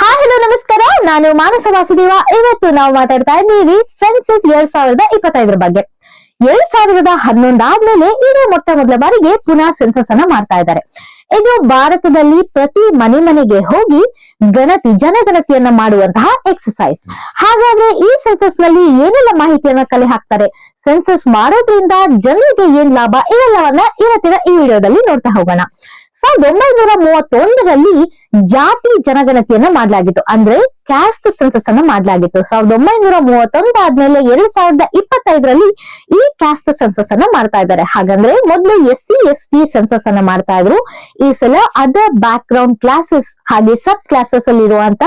Hi hello ನಮಸ್ಕಾರ. ನಾನು ಮಾನಸ ವಾಸುದೇವ. ಇವತ್ತು ನಾವು ಮಾತಾಡ್ತಾ ಇದ್ದೀವಿ ಸೆನ್ಸಸ್ ಎರಡ್ ಸಾವಿರದ ಇಪ್ಪತ್ತೈದರ ಬಗ್ಗೆ. ಎರಡ್ ಸಾವಿರದ ಹನ್ನೊಂದಾದ್ಮೇಲೆ ಇದು ಮೊಟ್ಟ ಮೊದಲ ಬಾರಿಗೆ ಪುನಃ ಸೆನ್ಸಸ್ ಅನ್ನ ಮಾಡ್ತಾ ಇದ್ದಾರೆ. ಇದು ಭಾರತದಲ್ಲಿ ಪ್ರತಿ ಮನೆ ಮನೆಗೆ ಹೋಗಿ ಗಣತಿ, ಜನಗಣತಿಯನ್ನ ಮಾಡುವಂತಹ ಎಕ್ಸಸೈಸ್ ಹಾಗಾದ್ರೆ ಈ ಸೆನ್ಸಸ್ನಲ್ಲಿ ಏನೆಲ್ಲ ಮಾಹಿತಿಯನ್ನ ಕಲೆ ಹಾಕ್ತಾರೆ? ಸೆನ್ಸಸ್ ಮಾಡೋದ್ರಿಂದ ಜನರಿಗೆ ಏನ್ ಲಾಭ? ಇವೆಲ್ಲವನ್ನ ಇವತ್ತಿನ ಈ ವಿಡಿಯೋದಲ್ಲಿ ನೋಡ್ತಾ ಹೋಗೋಣ. ಸಾವಿರದ ಒಂಬೈನೂರ ಮೂವತ್ತೊಂದರಲ್ಲಿ ಜಾತಿ ಜನಗಣತಿಯನ್ನ ಮಾಡಲಾಗಿತ್ತು. ಅಂದ್ರೆ ಕ್ಯಾಸ್ಟ್ ಸೆನ್ಸಸ್ ಅನ್ನ ಮಾಡಲಾಗಿತ್ತು. ಸಾವಿರದ ಒಂಬೈನೂರ ಮೂವತ್ತೊಂದು ಆದ್ಮೇಲೆ ಎರಡ್ ಸಾವಿರದ ಇಪ್ಪತ್ತೈದರಲ್ಲಿ ಈ ಕ್ಯಾಸ್ಟ್ ಸೆನ್ಸಸ್ ಅನ್ನ ಮಾಡ್ತಾ ಇದ್ದಾರೆ. ಹಾಗಂದ್ರೆ ಮೊದಲು S C S T census ಅನ್ನ ಮಾಡ್ತಾ ಇದ್ರು. ಈ ಸಲ ಅದರ್ ಬ್ಯಾಕ್ ಗ್ರೌಂಡ್ ಕ್ಲಾಸಸ್ ಹಾಗೆ ಸಬ್ ಕ್ಲಾಸಸ್ ಅಲ್ಲಿ ಇರುವಂತ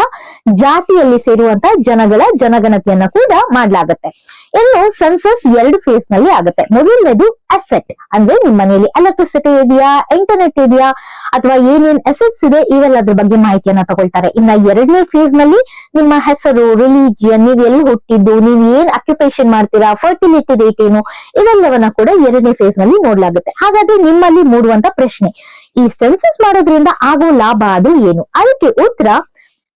ಜಾತಿಯಲ್ಲಿ ಸೇರುವಂತ ಜನಗಳ ಜನಗಣತಿಯನ್ನ ಕೂಡ ಮಾಡಲಾಗುತ್ತೆ. ಇನ್ನು ಸೆನ್ಸಸ್ ಎರಡು ಫೇಸ್ನಲ್ಲಿ ಆಗುತ್ತೆ. ಮೊದಲನೇದು ಅಸೆಟ್ ಅಂದ್ರೆ ನಿಮ್ಮ ಮನೆಯಲ್ಲಿ ಎಲೆಕ್ಟ್ರಿಸಿಟಿ ಇದೆಯಾ ಇಂಟರ್ನೆಟ್ ಇದೆಯಾ, ಅಥವಾ ಏನೇನ್ ಅಸೆಟ್ಸ್ ಇದೆ, ಇವೆಲ್ಲದ್ರ ಬಗ್ಗೆ ಮಾಹಿತಿಯನ್ನ ತಗೊಳ್ತಾರೆ. ಇನ್ನ ಎರಡನೇ ಫೇಸ್ನಲ್ಲಿ ನಿಮ್ಮ ಹೆಸರು ರಿಲಿಜಿಯನ್ ನೀವು ಎಲ್ಲಿ ಹುಟ್ಟಿದ್ದು, ನೀವು ಏನ್ ಅಕ್ಯುಪೇಷನ್ ಮಾಡ್ತೀರಾ ಫರ್ಟಿಲಿಟಿ ರೇಟ್ ಏನು ಇವೆಲ್ಲವನ್ನ ಕೂಡ ಎರಡನೇ ಫೇಸ್ನಲ್ಲಿ ನೋಡ್ಲಾಗುತ್ತೆ. ಹಾಗಾದ್ರೆ ನಿಮ್ಮಲ್ಲಿ ಮೂಡುವಂತ ಪ್ರಶ್ನೆ, ಈ ಸೆನ್ಸಸ್ ಮಾಡೋದ್ರಿಂದ ಆಗೋ ಲಾಭ ಅದು ಏನು? ಅದಕ್ಕೆ ಉತ್ತರ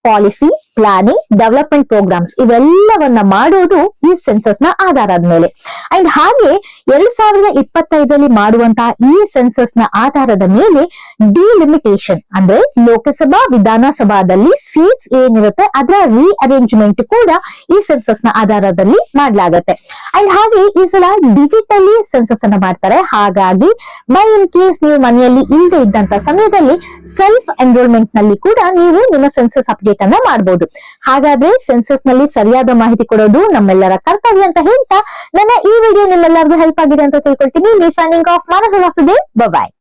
ಪಾಲಿಸಿ ಪ್ಲಾನಿಂಗ್ ಡೆವಲಪ್ಮೆಂಟ್ ಪ್ರೋಗ್ರಾಮ್ಸ್ ಇವೆಲ್ಲವನ್ನ ಮಾಡೋದು ಈ ಸೆನ್ಸಸ್ನ ಆಧಾರದ ಮೇಲೆ ಅಂಡ್ ಹಾಗೆ ಎರಡ್ ಸಾವಿರದ ಇಪ್ಪತ್ತೈದರಲ್ಲಿ ಮಾಡುವಂತಹ ಈ ಸೆನ್ಸಸ್ನ ಆಧಾರದ ಮೇಲೆ ಡಿಲಿಮಿಟೇಷನ್ ಅಂದ್ರೆ ಲೋಕಸಭಾ, ವಿಧಾನಸಭಾದಲ್ಲಿ ಸೀಟ್ಸ್ ಏನಿರುತ್ತೆ ಅದರ ರೀಅರೇಂಜ್ಮೆಂಟ್ ಕೂಡ ಈ ಸೆನ್ಸಸ್ನ ಆಧಾರದಲ್ಲಿ ಮಾಡಲಾಗುತ್ತೆ. ಅಂಡ್ ಹಾಗೆ ಈ ಸಲ ಡಿಜಿಟಲಿ ಸೆನ್ಸಸ್ ಅನ್ನ ಮಾಡ್ತಾರೆ. ಹಾಗಾಗಿ ಬೈ ಇನ್ ಕೇಸ್ ನೀವು ಮನೆಯಲ್ಲಿ ಇಲ್ಲದೆ ಇದ್ದಂತ ಸಮಯದಲ್ಲಿ ಸೆಲ್ಫ್ ಎನ್ರೋಲ್ಮೆಂಟ್ನಲ್ಲಿ ಕೂಡ ನೀವು ನಿಮ್ಮ ಸೆನ್ಸಸ್ ಅಪ್ಡೇಟ್ ಅನ್ನ ಮಾಡಬಹುದು ಹಾಗಾದ್ರೆ ಸೆನ್ಸಸ್ನಲ್ಲಿ ಸರಿಯಾದ ಮಾಹಿತಿ ಕೊಡೋದು ನಮ್ಮೆಲ್ಲರ ಕರ್ತವ್ಯ ಅಂತ ಹೇಳ್ತಾ ನನ್ನ ಈ ವಿಡಿಯೋ ನಿಮ್ಮೆಲ್ಲರಿಗೂ ಹೆಲ್ಪ್ ಆಗಿದೆ ಅಂತ ತಿಳ್ಕೊಳ್ತೀನಿ. Signing off Manasa Vasudev. Bye